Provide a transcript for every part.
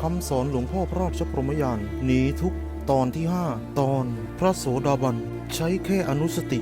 คำสอนหลวงพ่อพระราชพรหมยานหนีทุกตอนที่ 5 ตอนพระโสดาบัน ใช้แค่อนุสติ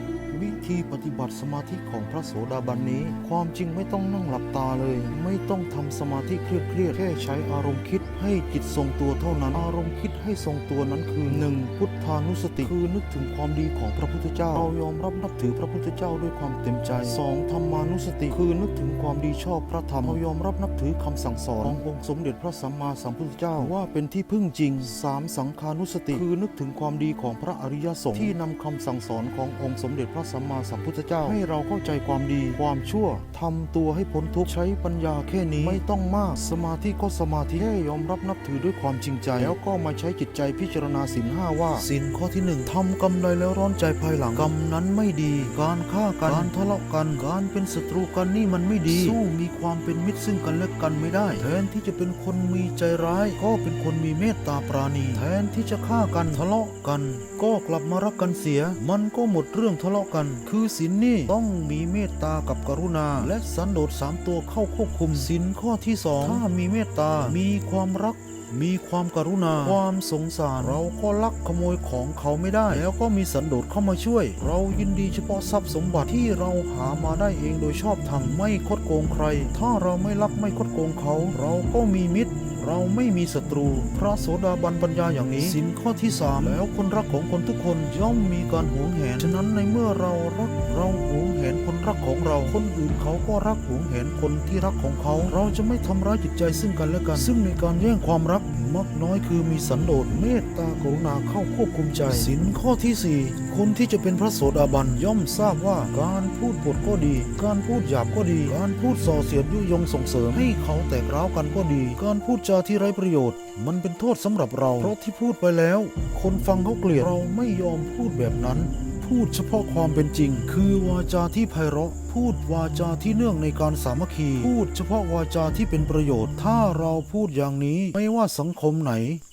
ธีปฏิบัติสมาธิของพระโสดาบันนี้ ความจริงไม่ต้องนั่งหลับตาเลย ไม่ต้องทำสมาธิเครียดๆแค่ใช้อารมณ์คิดให้จิตทรงตัวเท่านั้น อารมณ์คิดให้ทรงตัวนั้นคือ 1. พุทธานุสติคือนึกถึงความดีของพระพุทธเจ้า เรายอมรับนับถือพระพุทธเจ้าด้วยความเต็มใจ 2. ธรรมานุสติคือนึกถึงความดีชอบพระธรรมเรายอมรับนับถือคำสั่งสอนขององค์สมเด็จพระสัมมาสัมพุทธเจ้าว่าเป็นที่พึ่งจริง 3. สังฆานุสติคือนึกถึงความดีของพระอริยสงฆ์ที่นำคำสั่งสอนขององค์สมเด็จพระสัมมาสัมพุทธเจ้า ให้เราเข้าใจความดี ความชั่วทำตัวให้พ้นทุกข์ใช้ปัญญาแค่นี้ไม่ต้องมาก สมาธิก็สมาธิแค่ยอมรับนับถือด้วยความจริงใจ แล้วก็มาใช้จิตใจพิจารณาสินห้าว่าสินข้อที่หนึ่งทำกรรมใดแล้วร้อนใจภายหลังกรรมนั้นไม่ดี การฆ่ากันการทะเลาะกันการเป็นศัตรูกันนี่มันไม่ดี สู้มีความเป็นมิตรซึ่งกันและกันไม่ได้แทนที่จะเป็นคนมีใจร้าย ก็เป็นคนมีเมตตาปราณีแทนที่จะฆ่ากันทะเลาะกัน ก็กลับมารักกันเสีย มันก็หมดเรื่องทะเลาะกันคือศีลนี่ต้องมีเมตตากับกรุณา และสันโดษสามตัวเข้าควบคุมศีลข้อที่สองถ้ามีเมตตา มีความรักมีความกรุณา ความสงสาร เราก็ลักขโมยของเขาไม่ได้ แล้วก็มีสันโดษเข้ามาช่วย เรายินดีเฉพาะทรัพย์สมบัติที่เราหามาได้เองโดยชอบธรรมไม่คดโกงใคร ถ้าเราไม่ลักไม่คดโกงเขา เราก็มีมิตร เราไม่มีศัตรู พระโสดาบันปัญญาอย่างนี้สินข้อที่สามแล้วคนรักของคนทุกคนย่อมมีการหวงแหน ฉะนั้นในเมื่อเรารักเราหวงแหนคนรักของเราคนอื่นเขาก็รักหวงแหนคนที่รักของเขา เราจะไม่ทำร้ายจิตใจซึ่งกันและกัน ซึ่งในการแย่งความรักมักน้อยคือมีสันโดษเมตตากรุณาเข้าควบคุมใจสินข้อที่สี่คนที่จะเป็นพระโสดาบันย่อมทราบว่าการพูดปดก็ดี การพูดหยาบก็ดี การพูดส่อเสียดยุยงส่งเสริมให้เขาแตกร้าวกันก็ดี การพูดจาที่ไร้ประโยชน์ มันเป็นโทษสำหรับเรา เพราะที่พูดไปแล้ว คนฟังเขาเกลียดเราไม่ยอมพูดแบบนั้น พูดเฉพาะความเป็นจริง คือวาจาที่ไพเราะ พูดวาจาที่เนื่องในการสามัคคี พูดเฉพาะวาจาที่เป็นประโยชน์ ถ้าเราพูดอย่างนี้ไม่ว่าสังคมไหน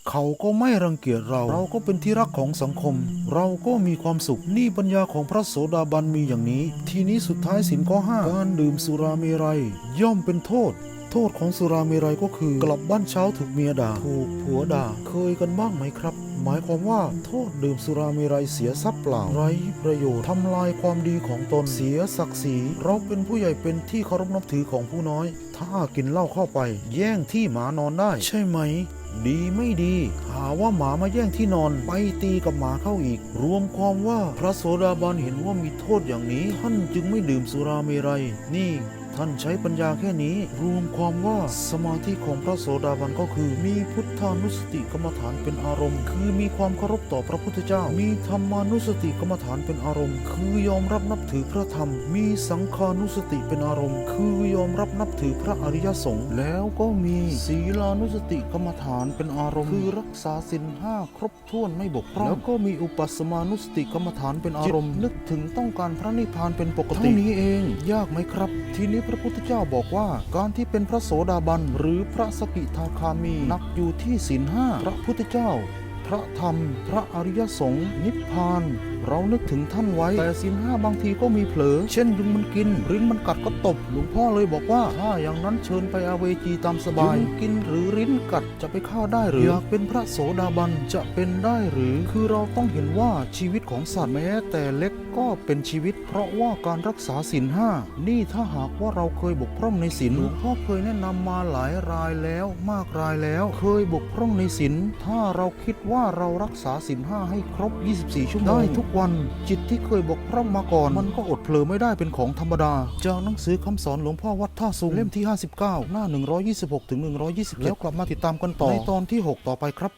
เขาก็ไม่รังเกียจเรา เราก็เป็นที่รักของสังคม เราก็มีความสุขนี่ปัญญาของพระโสดาบันมีอย่างนี้ ทีนี้สุดท้ายสินข้อห้าการดื่มสุราเมรัย ย่อมเป็นโทษ โทษของสุราเมรัยก็คือกลับบ้านเช้าถูกเมียด่า ถูกผัวด่า เคยกันบ้างไหมครับ หมายความว่าโทษดื่มสุราเมรัยเสียทรัพย์เปล่า ไร้ประโยชน์ทำลายความดีของตนเสียศักดิ์ศรีเราเป็นผู้ใหญ่เป็นที่เคารพนับถือของผู้น้อย ถ้ากินเหล้าเข้าไป แย่งที่หมานอนได้ ใช่ไหมดีไม่ดี หาว่าหมามาแย่งที่นอนไปตีกับหมาเข้าอีก รวมความว่าพระโสดาบันเห็นว่ามีโทษอย่างนี้ ท่านจึงไม่ดื่มสุราเมรัย นี่ ท่านใช้ปัญญาแค่นี้ รวมความว่าสมาธิของพระโสดาบันก็คือ มีพุทธานุสติกรรมฐานเป็นอารมณ์ คือมีความเคารพต่อพระพุทธเจ้า มีธรรมานุสติกรรมฐานเป็นอารมณ์ คือยอมรับนับถือพระธรรม มีสังฆานุสติเป็นอารมณ์ คือยอมรับนับถือพระอริยสงฆ์แล้วก็มีศีลานุสติกรรมฐานเป็นอารมณ์ คือรักษาศีลห้าครบถ้วนไม่บกพร่องแล้วก็มีอุปสมานุสติกรรมฐานเป็นอารมณ์ นึกถึงต้องการพระนิพพานเป็นปกติเท่านี้เอง ยากไหมครับ ทีนี้พระพุทธเจ้าบอกว่า การที่เป็นพระโสดาบันหรือพระสกิทาคามีนักอยู่ที่ศีลห้าพระพุทธเจ้า พระธรรม พระอริยสงฆ์นิพพาน เรานึกถึงท่านไว้ แต่ศีลห้าบางทีก็มีเผลอ เช่นยุงมันกินริ้นมันกัดก็ตบ หลวงพ่อเลยบอกว่าถ้าอย่างนั้นเชิญไปอาเวจีตามสบายยุงกินหรือริ้นกัดจะไปฆ่าได้หรืออยากเป็นพระโสดาบันจะเป็นได้หรือ คือเราต้องเห็นว่าชีวิตของสัตว์แม้ แต่เล็กก็เป็นชีวิต เพราะว่าการรักษาศีลห้านี่ถ้าหากว่าเราเคยบกพร่องในศีลหลวงพ่อเคยแนะนำมาหลายรายแล้วมากรายแล้ว เคยบกพร่องในศีลถ้าเราคิดว่าเรารักษาศีลห้าให้ครบ 24 ชั่วโมงได้ทุกวันจิตที่เคยบกพร่องมาก่อน มันก็อดเผลอไม่ได้เป็นของธรรมดา จากหนังสือคำสอนหลวงพ่อวัดท่าสูงเล่มที่ 59 หน้า 126ถึง127แล้วกลับมาติดตามกันต่อในตอนที่ 6 ต่อไปครับ